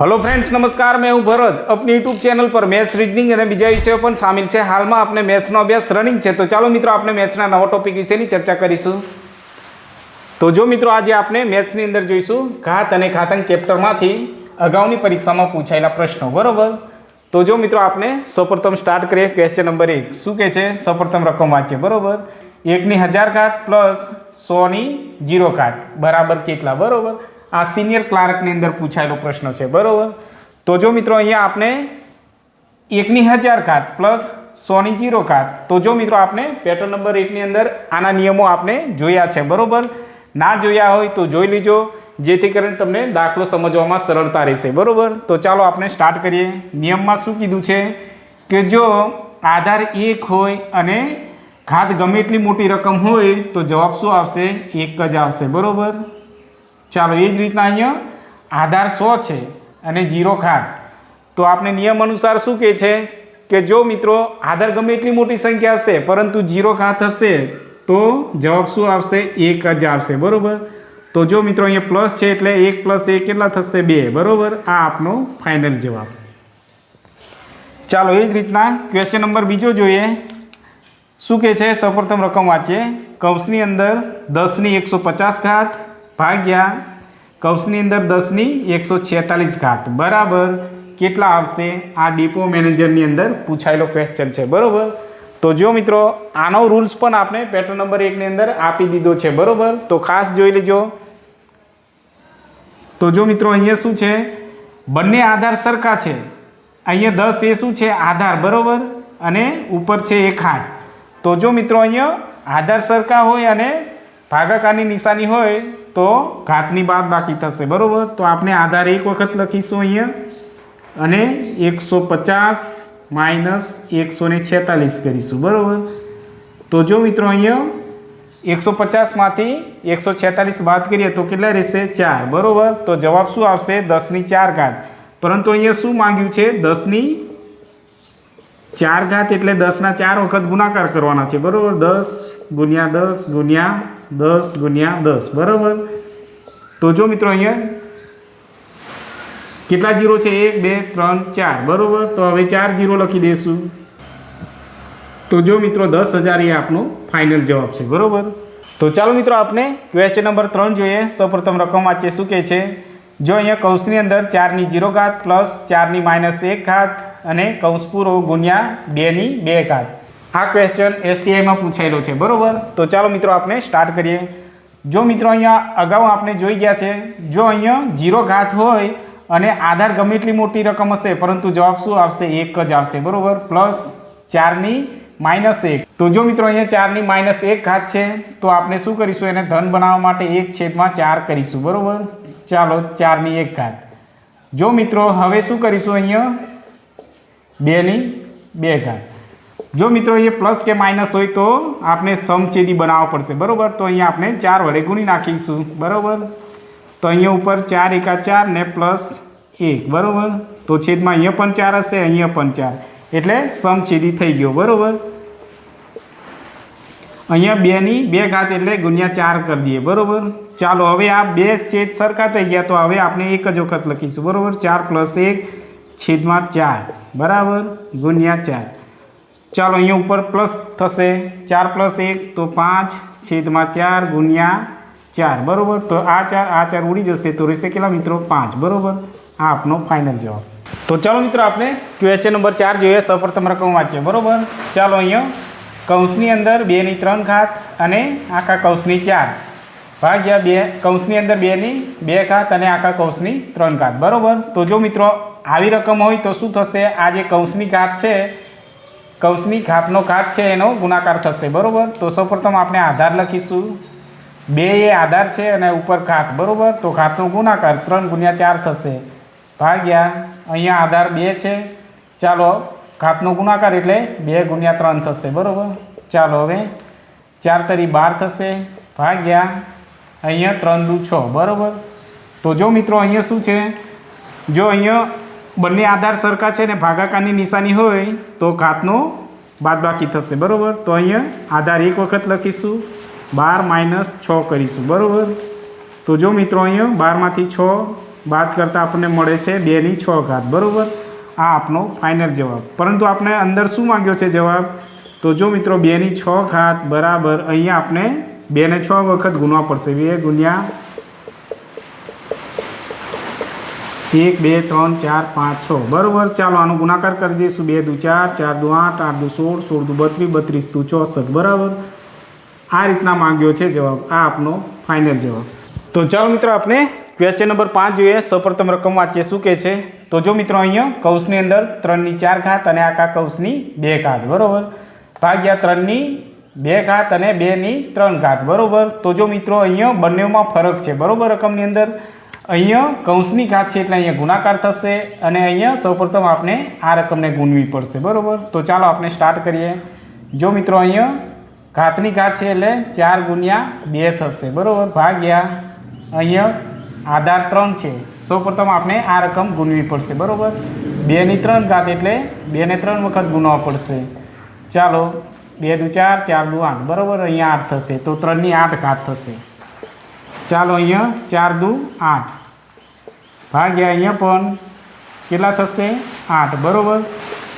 Hello friends નમસ્કાર. મેં હું ભરત. આપની યુટ્યુબ ચેનલ પર મેથ્સ રીઝનિંગ અને બીજા વિષયો પણ સામેલ છે. હાલમાં આપણે મેથ્સનો અભ્યાસ રનિંગ છે. તો ચાલો મિત્રો, આપણે મેથ્સના નવા ટોપિક વિશેની ચર્ચા કરીશું. તો જો મિત્રો, આજે આપણે મેથ્સની અંદર જોઈશું ઘાત અને ખાતાંક ચેપ્ટરમાંથી અગાઉની પરીક્ષામાં પૂછાયેલા પ્રશ્નો. બરાબર? તો જો મિત્રો, આપણે સૌપ્રથમ સ્ટાર્ટ કરીએ. ક્વેશ્ચન નંબર એક. શું કહે છે? સૌપ્રથમ રકમ વાંચીએ બરાબર? એકની હજાર ઘાત પ્લસ સોની જીરો ઘાત. બરાબર કેટલા? બરાબર? આ સિનિયર ક્લાર્કની અંદર પૂછાયેલો પ્રશ્ન છે, બરાબર? તો જો મિત્રો અહીંયા આપણે એકની હજાર ઘાત પ્લસ સોની જીરો ઘાત, તો જો મિત્રો આપણે પેટર્ન નંબર એકની અંદર આના નિયમો આપણે જોયા છે, બરાબર? ના જોયા હોય તો જોઈ લીજો, જેથી કરીને તમને દાખલો સમજવામાં સરળતા રહેશે, બરાબર? તો ચાલો આપણે સ્ટાર્ટ કરીએ. નિયમમાં શું કીધું છે કે જો આધાર એક હોય અને ઘાત ગમે એટલી મોટી રકમ હોય, તો જવાબ શું આવશે? એક જ આવશે, બરોબર? ચાલો, એ જ રીતના અહીંયા આધાર સો છે અને જીરો ઘાત તો આપણે નિયમ અનુસાર શું કહે છે? કે જો મિત્રો, આધાર ગમે એટલી મોટી સંખ્યા હશે, પરંતુ જીરો ખાત હશે તો જવાબ શું આવશે? એક જ આવશે, બરોબર? તો જો મિત્રો, અહીંયા પ્લસ છે એટલે એક પ્લસ એક કેટલા થશે? બે, બરોબર? આ આપનો ફાઇનલ જવાબ. ચાલો, એ જ રીતના ક્વેશ્ચન નંબર બીજો જોઈએ. શું કહે છે? સૌપ્રથમ રકમ વાંચીએ. કૌંસની અંદર દસની એકસો પચાસ ઘાત ભાગ્યા કૌશની અંદર દસની એકસો છેતાલીસ ઘાત. બરાબર. કેટલા આવશે? આ ડીપો મેનેજરની અંદર પૂછાયેલો ક્વેશ્ચન છે. બરાબર? તો જો મિત્રો, આનો રૂલ્સ પણ આપણે પેટર્ન નંબર એકની અંદર આપી દીધો છે. બરાબર? તો ખાસ જોઈ લેજો. તો જો મિત્રો, અહીંયા શું છે? બંને આધાર સરખા છે. અહીંયા દસ એ શું છે? આધાર. બરાબર? અને ઉપર છે એક હાથ. તો જો મિત્રો, અહીંયા આધાર સરખા હોય અને ભાગાકારની નિશાની હોય તો ઘાતની બાદ બાકી થશે, બરાબર? તો આપણે આધાર એક વખત લખીશું અહીંયા. અને એકસો પચાસ માઇનસ એકસો ને છેતાલીસ કરીશું, બરાબર? તો જો મિત્રો અહીંયા એકસો પચાસમાંથી એકસો છેતાલીસ બાદ કરીએ તો કેટલા રહેશે? ચાર, બરાબર? તો જવાબ શું આવશે? દસની ચાર ઘાત. પરંતુ અહીંયા શું માંગ્યું છે? દસની ચાર ઘાત એટલે દસના ચાર વખત ગુણાકાર કરવાના છે, બરાબર? દસ ગુણ્યા દસ ગુણ્યા દસ ગુણ્યા દસ. બરાબર? તો જો મિત્રો અહીંયા કેટલા જીરો છે? એક, બે, ત્રણ, ચાર. બરાબર? તો હવે ચાર જીરો લખી દઈશું. તો જો મિત્રો દસ હજાર એ આપનો ફાઇનલ જવાબ છે. બરાબર? તો ચાલો મિત્રો આપણે ક્વેશ્ચન નંબર ત્રણ જોઈએ. સૌપ્રથમ રકમ વાંચીએ. શું કહે છે? જો અહીંયા કૌંસની અંદર ચારની જીરો ઘાત પ્લસ ચારની માઇનસ એક ઘાત અને કૌંસ પૂરો ગુણ્યા બેની બે ઘાત. આ ક્વેશ્ચન એસટીઆઈમાં પૂછાયેલો છે, બરોબર? તો ચાલો મિત્રો આપણે સ્ટાર્ટ કરીએ. જો મિત્રો અહીંયા અગાઉ આપણે જોઈ ગયા છે, જો અહીંયા જીરો ઘાત હોય અને આધાર ગમે એટલી મોટી રકમ હશે, પરંતુ જવાબ શું આવશે? એક જ આવશે, બરોબર? પ્લસ ચારની માઇનસ એક. તો જો મિત્રો અહીંયા ચારની માઇનસ એક ઘાત છે, તો આપણે શું કરીશું? એને ધન બનાવવા માટે એક છેદમાં ચાર કરીશું, બરોબર? ચાલો, ચારની એક ઘાત. જો મિત્રો, હવે શું કરીશું અહીંયા? બેની બે ઘાત. જો મિત્રો અહીંયા પ્લસ કે માઇનસ હોય તો આપણે સમછેદી બનાવવો પડશે, બરાબર? તો અહીંયા આપણે ચાર વડે ગુણી નાખીશું, બરાબર? તો અહીંયા ઉપર ચાર એકા ચાર ને પ્લસ એક, બરાબર? તો છેદમાં અહીંયા પણ ચાર હશે, અહીંયા પણ ચાર. એટલે સમછેદી થઈ ગયો, બરાબર? અહીંયા બેની બે ઘાત એટલે ગુણ્યા ચાર કરી દઈએ, બરાબર? ચાલો, હવે આ બે છેદ સરખા થઈ ગયા તો હવે આપણે એક જ વખત લખીશું, બરાબર? ચાર પ્લસ એક છેદમાં ચાર, બરાબર? ગુણ્યા ચાર. ચાલો અહીંયા ઉપર પ્લસ થશે. ચાર પ્લસ એક તો પાંચ છેદમાં ચાર ગુણ્યા ચાર. બરાબર? તો આ ચાર આ ચાર ઉડી જશે. તો રહેશે કેટલા મિત્રો? પાંચ. બરાબર? આ આપનો ફાઇનલ જવાબ. તો ચાલો મિત્રો, આપણે ક્વેશ્ચન નંબર ચાર જોઈએ. સૌપ્રથમ રકમ વાંચીએ. બરાબર? ચાલો અહીંયા કૌંસની અંદર બેની ત્રણ ઘાત અને આખા કૌંસની ચાર. ભાગ્યા બે, કૌંસની અંદર બેની બે ઘાત અને આખા કૌંસની ત્રણ ઘાત. બરાબર? તો જો મિત્રો, આવી રકમ હોય તો શું થશે? આ જે કૌંસની ઘાત છે કૌંસની ઘાતનો ઘાત છે, એનો ગુણાકાર થશે, બરાબર? તો સૌપ્રથમ આપણે આધાર લખીશું. બે એ આધાર છે અને ઉપર ઘાત, બરાબર? તો ઘાતનો ગુણાકાર ત્રણ ગુણ્યા ચાર થશે. ભાગ્યા, અહીંયા આધાર બે છે. ચાલો, ઘાતનો ગુણાકાર એટલે બે ગુણ્યા ત્રણ થશે, બરાબર? ચાલો હવે, ચાર તરી બાર થશે. ભાગ્યા, અહીંયા ત્રણ દુ છ, બરાબર? તો જો મિત્રો, અહીંયા શું છે? જો અહીંયા બંને આધાર સરખા છે ને ભાગાકારની નિશાની હોય તો ઘાતનો બાદબાકી થશે, બરાબર? તો અહીંયા આધાર એક વખત લખીશું, બાર માઇનસ છ કરીશું, બરાબર? તો જો મિત્રો અહીંયા બારમાંથી છ બાદ કરતાં આપણને મળે છે બેની છ ઘાત, બરાબર? આ આપનો ફાઇનલ જવાબ. પરંતુ આપણે અંદર શું માંગ્યો છે જવાબ? તો જો મિત્રો બેની છ ઘાત બરાબર અહીંયા આપણે બેને છ વખત ગુણવા પડશે, બે ગુણ્યા એક, બે, ત્રણ, ચાર, પાંચ, છ. બરાબર? ચાલો, આનો ગુણાકાર કરી દઈશું. બે દુ ચાર ચાર દુ આઠ આઠ દુ સોળ સોળ દુ બત્રીસ બત્રીસ દુ ચોસઠ. બરાબર? આ રીતના માંગ્યો છે જવાબ. આ આપનો ફાઇનલ જવાબ. તો ચાલો મિત્રો, આપણે ક્વેશ્ચન નંબર પાંચ જોઈએ. સૌપ્રથમ રકમ વાંચીએ. શું કહે છે? તો જો મિત્રો, અહીંયા કૌશની અંદર ત્રણની ચાર ઘાત અને આખા કૌશની બે ઘાત. બરાબર? ભાગ્યા ત્રણની બે ઘાત અને બેની ત્રણ ઘાત. બરાબર? તો જો મિત્રો, અહીંયા બંનેમાં ફરક છે. બરાબર રકમની અંદર? અહીંયા કૌંસની ઘાત છે એટલે અહીંયા ગુણાકાર થશે અને અહીંયા સૌપ્રથમ આપણે આ રકમને ગુણવી પડશે, બરાબર? તો ચાલો આપણે સ્ટાર્ટ કરીએ. જો મિત્રો અહીંયા ઘાતની ઘાત છે એટલે ચાર ગુણ્યા બે થશે, બરાબર? ભાગ્યા અહીંયા આધાર ત્રણ છે. સૌપ્રથમ આપણે આ રકમ ગુણવી પડશે, બરાબર? બેની ત્રણ ઘાત એટલે બેને ત્રણ વખત ગુણવા પડશે. ચાલો, બે દુ ચાર ચાર દુ આઠ, બરાબર? અહીંયા આઠ થશે, તો ત્રણની આઠ ઘાત થશે. ચાલો અહીંયા ચાર દુ આઠ. ભાગ્યા અહીંયા પણ કેટલા થશે? આઠ. બરાબર?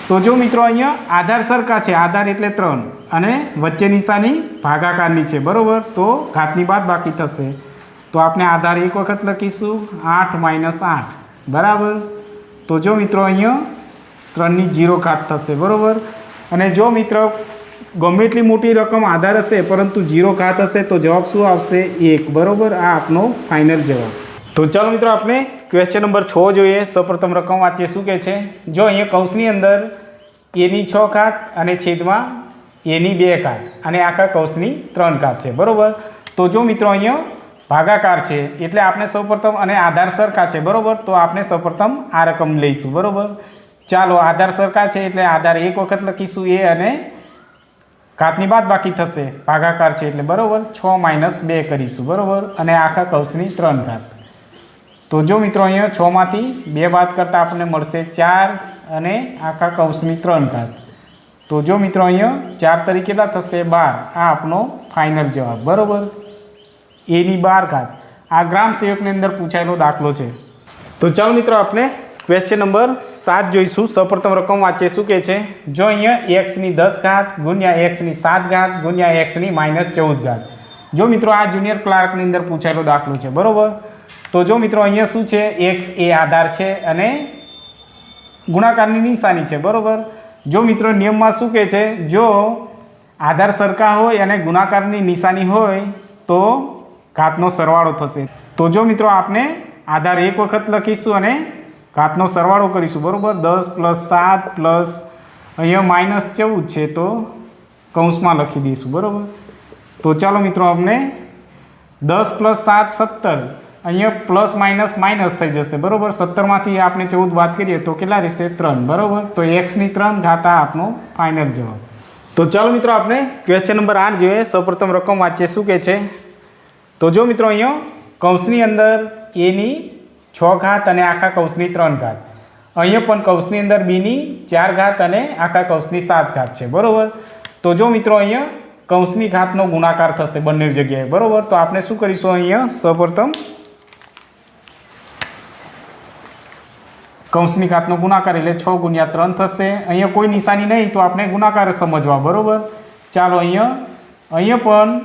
તો જો મિત્રો અહીંયા આધાર સરખા છે, આધાર એટલે ત્રણ અને વચ્ચે નિશાની ભાગાકારની છે, બરાબર? તો ઘાતની બાદ બાકી થશે. તો આપણે આધાર એક વખત લખીશું. આઠ માઇનસ આઠ. બરાબર? તો જો મિત્રો અહીંયા ત્રણની જીરો ઘાત થશે, બરાબર? અને જો મિત્ર ગમે એટલી મોટી રકમ આધાર હશે, પરંતુ જીરો ઘાત હશે તો જવાબ શું આવશે? એક. બરાબર? આ આપનો ફાઇનલ જવાબ. તો ચાલો મિત્રો આપણે ક્વેશ્ચન નંબર છ જોઈએ. સૌપ્રથમ રકમ વાંચીએ. શું કહે છે? જો અહીંયા કૌંસની અંદર એની છ કાત અને છેદમાં એની બે કાત અને આખા કૌંસની ત્રણ કાત છે. બરાબર? તો જો મિત્રો અહીંયા ભાગાકાર છે, એટલે આપણે સૌપ્રથમ અને આધાર સરખા છે. બરાબર? તો આપણે સૌપ્રથમ આ રકમ લઈશું. બરાબર? ચાલો, આધાર સરખા છે, એટલે આધાર એક વખત લખીશું. એ અને કાતની બાદ બાકી થશે. ભાગાકાર છે, એટલે બરાબર? છ માઇનસ બે કરીશું. બરાબર? અને આખા કૌંસની ત્રણ ઘાત તો જો મિત્રો અહીંયા છમાંથી બે બાદ કરતાં આપણને મળશે ચાર અને આખા કૌંસની ત્રણ ઘાત. તો જો મિત્રો અહીંયા ચાર તરીકે કેટલા થશે? બાર. આ આપનો ફાઇનલ જવાબ. બરાબર? એની બાર ઘાત. આ ગ્રામ સેવકની અંદર પૂછાયેલો દાખલો છે. તો ચાલો મિત્રો આપણે ક્વેશ્ચન નંબર સાત જોઈશું. સૌપ્રથમ રકમ વાંચે શું કે છે? જો અહીંયા એક્સની દસ ઘાત ગુણ્યા એક્સની સાત ઘાત ગુણ્યા એક્સની માઇનસ ચૌદ ઘાત. જો મિત્રો આ જુનિયર ક્લાર્કની અંદર પૂછાયેલો દાખલો છે. બરાબર? તો જો મિત્રો અહીંયા શું છે? એક્સ એ આધાર છે અને ગુણાકારની નિશાની છે, બરાબર? જો મિત્રો નિયમમાં શું કહે છે? જો આધાર સરખા હોય અને ગુણાકારની નિશાની હોય તો ઘાતનો સરવાળો થશે. તો જો મિત્રો આપણે આધાર એક વખત લખીશું અને ઘાતનો સરવાળો કરીશું, બરાબર? દસ પ્લસ સાત પ્લસ અહીંયા માઇનસ ચૌદ છે તો કૌંસમાં લખી દઈશું, બરાબર? તો ચાલો મિત્રો અમને દસ પ્લસ સાત સત્તર. અહીંયા પ્લસ માઇનસ માઇનસ થઈ જશે, બરાબર? સત્તરમાંથી આપણે ચૌદ વાત કરીએ તો કેટલા રહેશે? ત્રણ, બરાબર? તો એક્સની ત્રણ ઘાત આપનો ફાઇનલ જવાબ. તો ચાલો મિત્રો, આપણે ક્વેશ્ચન નંબર આઠ જોઈએ. સૌપ્રથમ રકમ વાંચીએ, શું કહે છે? તો જો મિત્રો, અહીંયા કૌંસની અંદર એની છ ઘાત અને આખા કૌંસની ત્રણ ઘાત. અહીંયા પણ કૌંસની અંદર બીની ચાર ઘાત અને આખા કૌંસની સાત ઘાત છે, બરાબર? તો જો મિત્રો, અહીંયા કૌંસની ઘાતનો ગુણાકાર થશે બંને જગ્યાએ, બરાબર? તો આપણે શું કરીશું અહીંયા? સૌપ્રથમ કૌંસની ઘાતનો ગુણાકાર એટલે છ ગુણ્યા ત્રણ થશે. અહીંયા કોઈ નિશાની નહીં, તો આપણે ગુણાકાર સમજવા, બરાબર? ચાલો અહીંયા અહીંયા પણ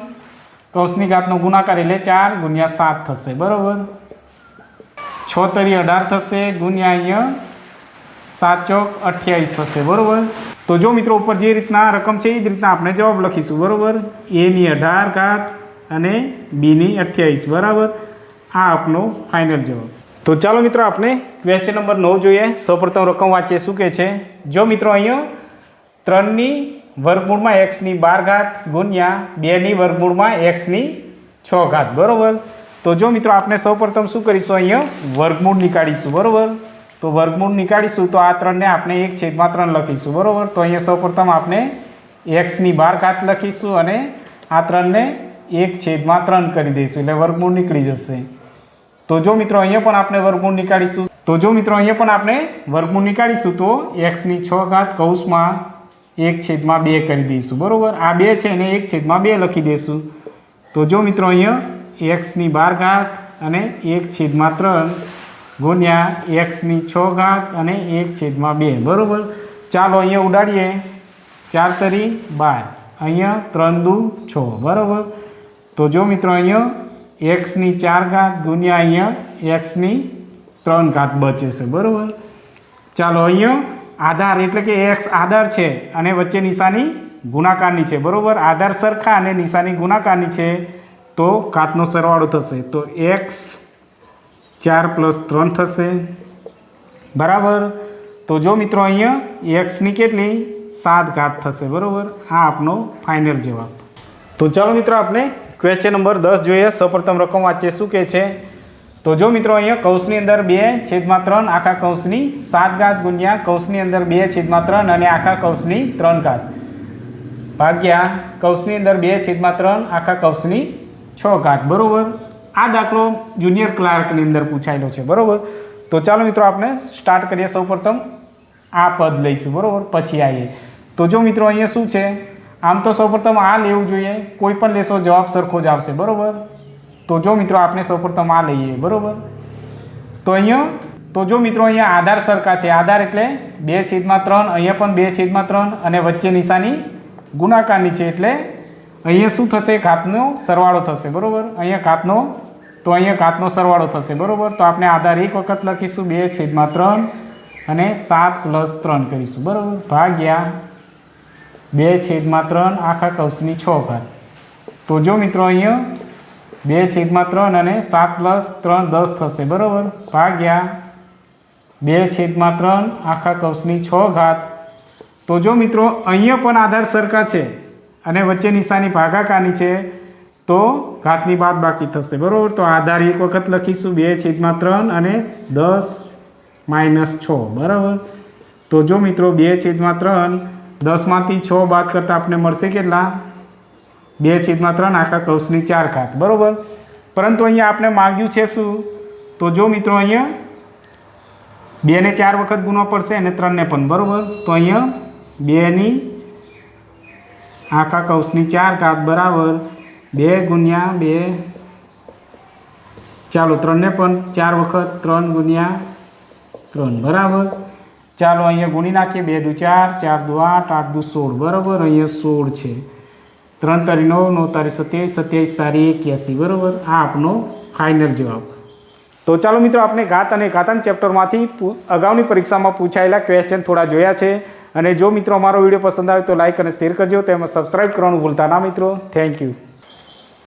કૌંસની ઘાતનો ગુણાકાર એટલે ચાર ગુણ્યા સાત થશે, બરાબર? છ તરી અઢાર થશે, ગુણ્યા અહીંયા સાત ચોક અઠ્યાવીસ થશે, બરાબર? તો જો મિત્રો ઉપર જે રીતના રકમ છે, એ જ રીતના આપણે જવાબ લખીશું, બરાબર? એની અઢાર ઘાત અને બીની અઠ્યાવીસ, બરાબર? આ આપનો ફાઇનલ જવાબ. તો ચાલો મિત્રો, આપણે ક્વેશ્ચન નંબર નવ જોઈએ. સૌપ્રથમ રકમ વાંચીએ. શું કહે છે? જો મિત્રો, અહીંયા ત્રણની વર્ગમૂળમાં એક્સની બાર ઘાત ગુણ્યા બેની વર્ગમૂળમાં એક્સની છ ઘાત. બરાબર? તો જો મિત્રો, આપણે સૌપ્રથમ શું કરીશું? અહીંયા વર્ગમૂળ નીકાળીશું. બરાબર? તો વર્ગમૂળ નીકાળીશું તો આ ત્રણને આપણે એક છેદમાં ત્રણ લખીશું. બરાબર? તો અહીંયા સૌપ્રથમ આપણે એક્સની બાર ઘાત લખીશું અને આ ત્રણને એક છેદમાં ત્રણ કરી દઈશું. એટલે વર્ગમૂળ નીકળી જશે. તો જો મિત્રો અહીંયા પણ આપણે વર્ગમૂળ નીકાળીશું. તો જો મિત્રો અહીંયા પણ આપણે વર્ગમૂળ નીકાળીશું, તો એક્સની છ ઘાત કૌંસમાં એક છેદમાં બે કરી દઈશું, બરાબર? આ બે છે એને એક છેદમાં બે લખી દઈશું. તો જો મિત્રો અહીંયા એક્સની બાર ઘાત અને એક છેદમાં ત્રણ ગુણ્યા એક્સની છ ઘાત અને એક છેદમાં બે, બરાબર? ચાલો અહીંયા ઉડાડીએ. ચાર તરી બાર. અહીંયા ત્રણ દુ છ, બરાબર? તો જો મિત્રો અહીંયા એક્સની ચાર ઘાત ગુણ્યા અહીંયા એક્સની ત્રણ ઘાત બચે છે, બરાબર? ચાલો અહીંયા આધાર એટલે કે એક્સ આધાર છે અને વચ્ચે નિશાની ગુણાકારની છે, બરાબર? આધાર સરખા અને નિશાની ગુણાકારની છે, તો ઘાતનો સરવાળો થશે. તો એક્સ ચાર પ્લસ ત્રણ થશે. બરાબર? તો જો મિત્રો અહીંયા એક્સની કેટલી? સાત ઘાત થશે, બરાબર? આ આપનો ફાઇનલ જવાબ. તો ચાલો મિત્રો આપણે ક્વેશ્ચન નંબર દસ જોઈએ. સૌપ્રથમ રકમ વાંચીએ. શું કહે છે? તો જો મિત્રો અહીંયા કૌશની અંદર બે છેદમાં ત્રણ, આખા કૌશની સાત ઘાત ગુણ્યા કૌશની અંદર બે છેદમાં ત્રણ અને આખા કૌશની ત્રણ ઘાત. ભાગ્યા કૌશની અંદર બે છેદમાં ત્રણ, આખા કૌશની છ ઘાત. બરાબર? આ દાખલો જુનિયર ક્લાર્કની અંદર પૂછાયેલો છે. બરાબર? તો ચાલો મિત્રો આપણે સ્ટાર્ટ કરીએ સૌપ્રથમ. આ પદ લઈશું. બરાબર? પછી આવીએ તો જો મિત્રો અહીંયા શું છે? આમ તો સૌપ્રથમ આ લેવું જોઈએ. કોઈ પણ લેશો, જવાબ સરખો જ આવશે. બરાબર? તો જો મિત્રો આપણે સૌપ્રથમ આ લઈએ. બરાબર? તો અહીંયા, તો જો મિત્રો, અહીંયા આધાર સરખા છે. આધાર એટલે બે છેદમાં ત્રણ, અહીંયા પણ બે છેદમાં ત્રણ અને વચ્ચે નિશાની ગુણાકારની છે. એટલે અહીંયા શું થશે? ઘાતનો સરવાળો થશે. બરાબર? અહીંયા ઘાતનો, તો અહીંયા ઘાતનો સરવાળો થશે. બરાબર? તો આપણે આધાર એક વખત લખીશું. બે છેદમાં ત્રણ અને સાત પ્લસ ત્રણ કરીશું. બરાબર? ભાગ્યા બે છેદમાં ત્રણ આખા કૌશની છ ઘાત. તો જો મિત્રો અહીંયા બે છેદમાં ત્રણ અને સાત પ્લસ ત્રણ દસ થશે, બરાબર? ભાગ્યા બે છેદમાં ત્રણ આખા કૌશની છ ઘાત. તો જો મિત્રો અહીંયા પણ આધાર સરખા છે અને વચ્ચે નિશાની ભાગાકારની છે, તો ઘાતની બાદ બાકી થશે, બરાબર? તો આધાર એક વખત લખીશું, બે છેદમાં ત્રણ અને દસ માઇનસ છ, બરાબર? તો જો મિત્રો બે છેદમાં ત્રણ દસમાંથી છ બાદ કરતાં આપણે મળશે કેટલા? બે છેદમાં ત્રણ, આખા કૌશની ચાર ઘાત. બરાબર? પરંતુ અહીંયા આપણે માગ્યું છે શું? તો જો મિત્રો અહીંયા બેને ચાર વખત ગુણવા પડશે અને ત્રણને પણ. બરાબર? તો અહીંયા બેની આખા કૌશની ચાર ઘાત બરાબર બે ગુણ્યા બે. ચાલો ત્રણને પણ ચાર વખત ત્રણ ગુણ્યા ત્રણ. બરાબર? ચાલો અહીંયા ગુણી નાખીએ. બે દુ ચાર ચાર દુ આઠ આઠ દુ સોળ. બરાબર? અહીંયા સોળ છે. ત્રણ તારી નવ નવ તારી સત્યાવીસ સત્યાવીસ તારી એક્યાસી. બરાબર? આ આપનો ફાઇનલ જવાબ. તો ચાલો મિત્રો આપણે ઘાત અને ઘાતાંક ચેપ્ટરમાંથી અગાઉની પરીક્ષામાં પૂછાયેલા ક્વેશ્ચન થોડા જોયા છે. અને જો મિત્રો અમારો વીડિયો પસંદ આવે તો લાઇક અને શેર કરજો. તેમાં સબસ્ક્રાઈબ કરવાનું ભૂલતા ના મિત્રો. Thank you